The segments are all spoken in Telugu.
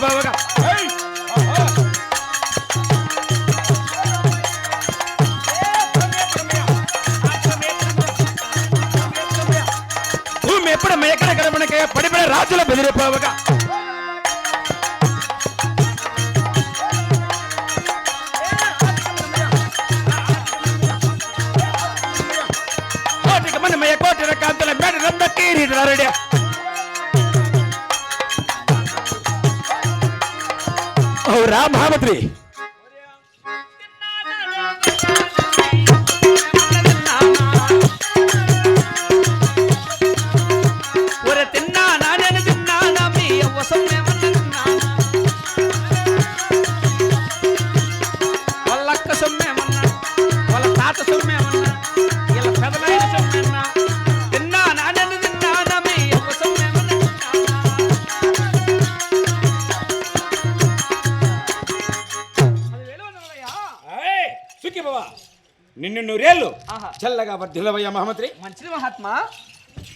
తెలుపవగా భూమి ఎప్పుడు ఎక్కడ మనకి పడిపడే రాజుల బెదిరిపోవగా కోటికి మనమయ్య కోటి రకాంతుల మేడ రంద కీరీడు ఔరా మహామంత్రి భావత్రి చల్లగా వర్ధిల్లవయ్య మహామంత్రి. మంచిది మహాత్మా.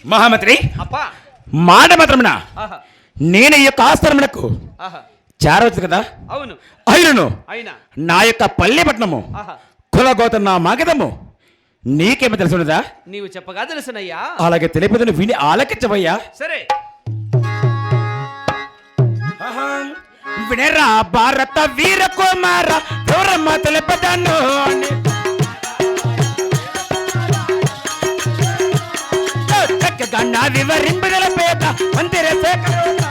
మహామంత్రి అప్పా. మాట మాత్రమున? ఆహా. నేను ఈ యొక్క ఆహా. చేరవచ్చు కదా? అవును. అయినను. అయినా. నా యొక్క పల్లెపట్నము ఆహా. కులగోత నా మగధము నీకేమో తెలుసున్నదా? నీవు చెప్పగా తెలుసునయ్యా. అలాగే తెలిపదని విని ఆలకించవయ్యా. సరే. వినరా భారత వీర కుమార గౌరమ్మ తెలుపదను చక్కగా నా వివరింపుదల పేద మందిర శేఖరుడా.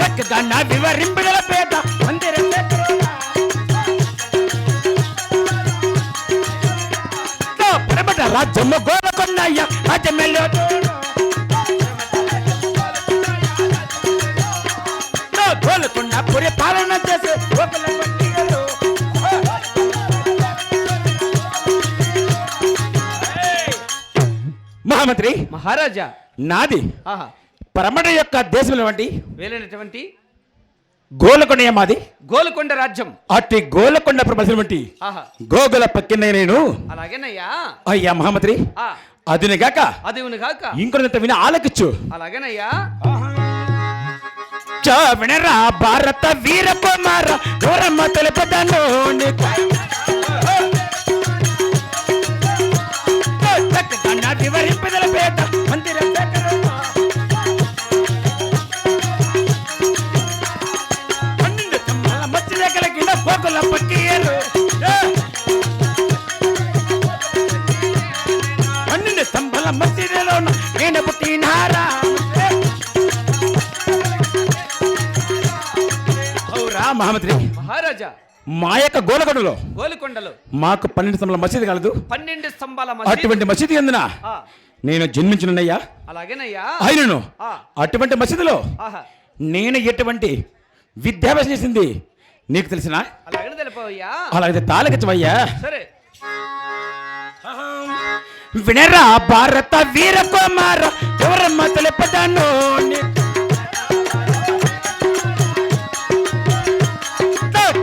చక్కగా నా వివరింపుదల పేద మందిర శేఖరుడా. పరమట రాజ్యము గోరకొన్నయ్య రాజ్యమెల్లో మహామంత్రి మహారాజా. నాది పరమట యొక్క దేశంలో వంటి వేలైనటువంటి గోలకొండ మాది. గోల్కొండ రాజ్యం. అట్టి గోలకొండ ప్రపంచం వంటి ఆహా. గోగుల పక్కిన నేను. అలాగేనయ్యా. అయ్యా మహామంత్రి ఆ. అదిని గాక అది గాక ఇంకొంత విని ఆలకిచ్చు. అలాగేనయ్యా. చా వినరా భారత వీర కుమార గౌరమ్మ తెలుపదను మందిర! పన్నెండు స్తంభాల నేను పుట్టినారా మహామంత్రి మహారాజా. మా యొక్క గోలకొండలో. గోల్కొండలో. మాకు పన్నెండు స్తంభాల మసీదు కలదు. పన్నెండు స్తంభాల. అటువంటి మసీదు ఎందున? నేను జన్మించినయ్యా అలాగేనయ్యా. అయినను. ఆ. అటువంటి మసీదులో నేను ఎటువంటి విద్యాభ్యాసం చేసింది నీకు తెలిసిన? తెలిపవయ్యా. అలాగే తాలకిచ్చవయ్యా సరే. వినరా భారత వీర కుమార ఎవరమ్మ తెలుపదాను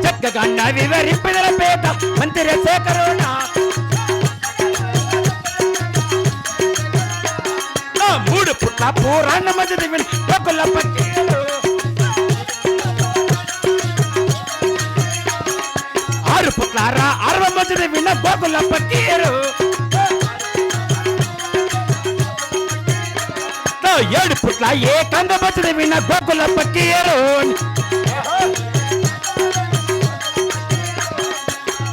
చక్కగా నా వివరింపదల పేద మందిర శేఖరుణ మూడు పుట్ల పురాణ మధ్య విని ఒకళ్ళ పక్కీలు ఆరు పుట్లారా అరవ మధ్య విన్న గోకుల పక్కీరు ఏడు పుట్ల ఏ కంద మధ్య విన్న గోకుల పక్కీరు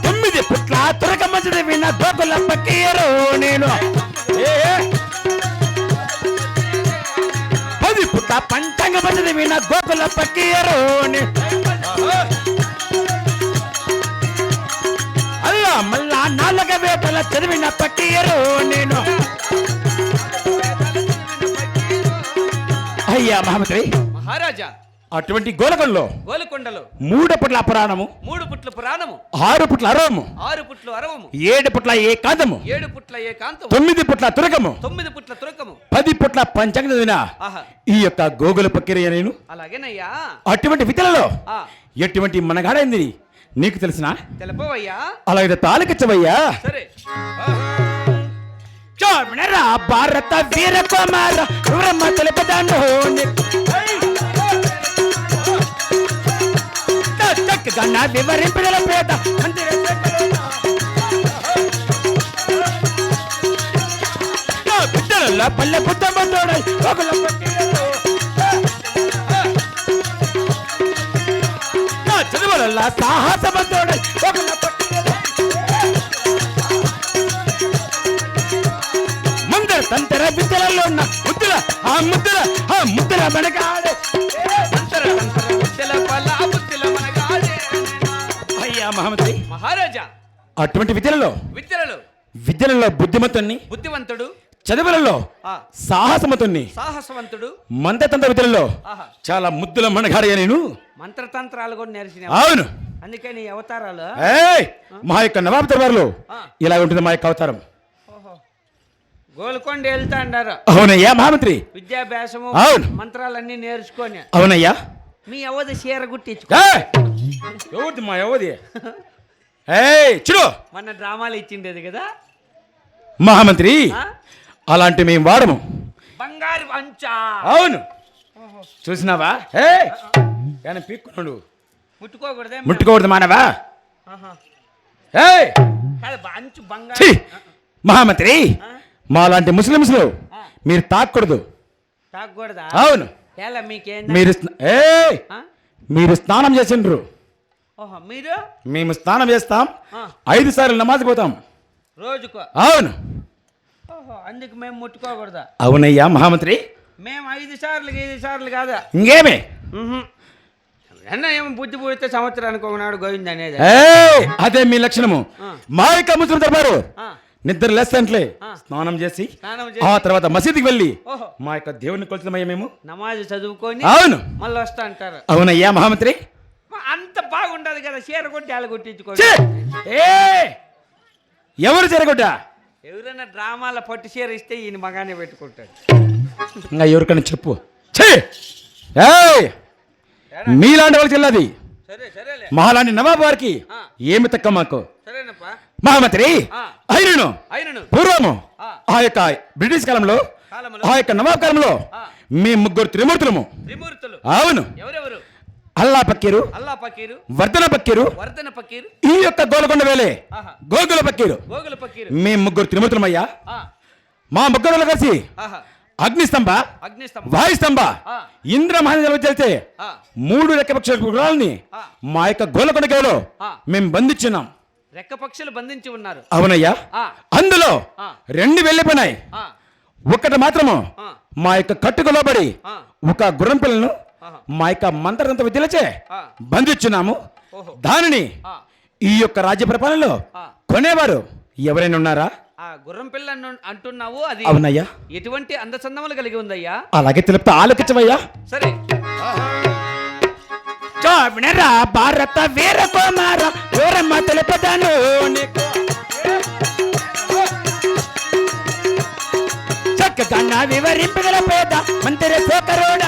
తొమ్మిది పుట్ల తురక మధ్య విన్న గోకుల పక్కీరు నేను ఏ, పంటంగ పడ్డది విన పంచంగ మధ్య గోకుల పక్కీరు అల్లా మళ్ళా నాలుగ వేపల చదివిన పక్కీరు నేను. అయ్యా మహామంత్రి మహారాజా అటువంటి గోలకంలో గోల్కొండలో మూడు పుట్ల పురాణము మూడు పుట్ల పురాణము ఆరు పుట్ల అరవము ఆరు పుట్లు అరవము ఏడు పుట్ల ఏకాంతము ఏడు పుట్ల ఏకాంతము తొమ్మిది పుట్ల తురకము తొమ్మిది పుట్ల తురకము. పది పుట్ల పంచంగ చదివిన ఆహా. ఈ యొక్క గోగుల పక్కిరయ్య నేను. అలాగేనయ్యా. అటువంటి విద్యలలో ఆ. ఎటువంటి మనగాడైంది నీకు తెలిసిన? తెలపవయ్యా. అలాగే తాలకిచ్చవయ్యా సరే. భారత వీర కుమార వివరమ్మ తెలుపుతాను చక్కగా నా వివరింపగల పేద మందిర శేఖరుడా. నా బిడ్డలలో పల్లె పుట్టమ్మ తోడై ఒకళ్ళ పట్టియలో. నా చదువులలో సాహసమ తోడై ఒకళ్ళ పట్టియలో. ముందర తంతర విద్యలలో ఉన్న ముద్దుల ఆ ముద్దుల ఆ ముద్దుల మనగాడే అయ్యా మహమ్మద్ మహారాజా. అటువంటి విద్యలలో విద్యలలో. విద్యలలో బుద్ధిమతుణ్ణి బుద్ధివంతుడు చదువులలో ఆ. సాహసమతుణ్ణి సాహసవంతుడు. మందతంత్ర విద్యలలో ఆహా. చాలా ముద్దుల మనగాడిగా నేను. మంత్రతంత్రాలు కూడా నేర్చిన అవును. అందుకని ఈ అవతారాలు ఏయ్! మా యొక్క నవాబ్ దర్బార్లో. ఇలా ఉంటుంది మా యొక్క అవతారం. గోల్కొండ వెళ్తా అంటారు. అవునయ్యా మహామంత్రి. విద్యాభ్యాసము అవును. మంత్రాలన్నీ నేర్చుకొని. అవునయ్యా. మీ అవధి చీర! ఎవరిది మా ఎవరిది ఏయ్ చూడు మొన్న డ్రామాలు ఇచ్చిండేది కదా? మహామంత్రి? అలాంటి మేము వాడము. బంగారు అంచా. అవును. చూసినావా? ఏ! కానీ పీక్కున్నాడు ముట్టుకోకూడదే ముట్టుకోకూడదు మానవా? బ- అంచు! బంగారు. మహామంత్రి ఆ? మా లాంటి ముస్లిమ్స్లు. మీరు తాకూడదు తాగకూడదా అవును. మీరు ఆ? మీరు స్నానం చేసిండ్రు. ఓహో మీరు? మేము స్నానం చేస్తాం. ఐదు సార్లు నమాజ్ పోతాం. రోజుకో. అవును. ఓహో అందుకు మేము ముట్టుకోకూడదా? అవునయ్యా మహామంత్రి. మేము ఐదు సార్లు ఐదు సార్లు కాదా? ఇంకేమే? అన్న ఏమో బుద్ధి పుడితే సంవత్సరానికి ఒకనాడు గోవింది అనేది అదే మీ లక్షణము. మా యొక్క ముస్లిం దర్బారు నిద్ర లేస్తంట్లే. స్నానం చేసి ఆ తర్వాత మసీదుకి వెళ్ళి. మా యొక్క దేవుని కొలుతున్నామయ్యా మేము. నమాజ్ చదువుకొని అవును. మళ్ళీ వస్తా అంటారు. అవునయ్యా మహామంత్రి. అంత బాగుండదు కదా చీర కొట్టి అలా కొట్టించుకోండి! ఏయ్! ఎవరు జరగొడ్డా ఎవరైనా డ్రామాల పట్టు చీర ఇస్తే ఈయన మగానే పెట్టుకుంటాడు. ఇంకా ఎవరికైనా చెప్పు! మీలాంటి వాళ్ళకి వెళ్ళదు మహాలాంటి నవాబ్ వారికి. ఏమి తక్కువ మాకు. సరేనప్పా. మహామంత్రి ఆ. అయినను అయినను. పూర్వము ఆ. యొక్క బ్రిటిష్ కాలంలో ఆ యొక్క నవాబ్ కాలంలో. మీ ముగ్గురు త్రిమూర్తులము. త్రిమూర్తులు. అవును. అల్లా పక్కీరు అల్లా పకీరు వర్ధన పక్కీరు వర్ధన పకీరు. ఈ యొక్క గోలకొండ వేలే గోగుల పక్కీరు గోగుల పకీరు. మీ ముగ్గురు త్రిమూర్తులమయ్యా. మా ముగ్గురు కలిసి అగ్నిస్తంభ అగ్నిస్తంభం. వాయుస్తంభ ఇంద్ర మహాదేవులు చేస్తే మూడు రెక్కపక్ష గుర్రాలని ఆ. మా యొక్క గోలకొండ కేవలో ఆ. మేము బంధించున్నాం. రెక్క పక్షులు బంధించి ఉన్నారు. అవునయ్యా. అందులో. రెండు వెళ్ళిపోయినాయి. ఒకటి మాత్రము మా యొక్క కట్టుకు లోబడి ఒక గుర్రం పిల్లను మా యొక్క మంత్రదంత విద్యలచే బంధించున్నాము. దానిని ఈ యొక్క రాజ్య పరిపాలనలో. కొనేవారు. ఎవరైనా ఉన్నారా? ఆ గుర్రం పిల్ల అంటున్నావు అది అవునయ్యా. ఎటువంటి అందచందములు కలిగి ఉందయ్యా? అలాగే తెలుపుతా ఆలోకించవయ్యా. సరే. వినరా భారత వీర కుమార వీరమ్మ తెలుపుతాను వివరింపగల పేద మంత్రి శేఖరుడా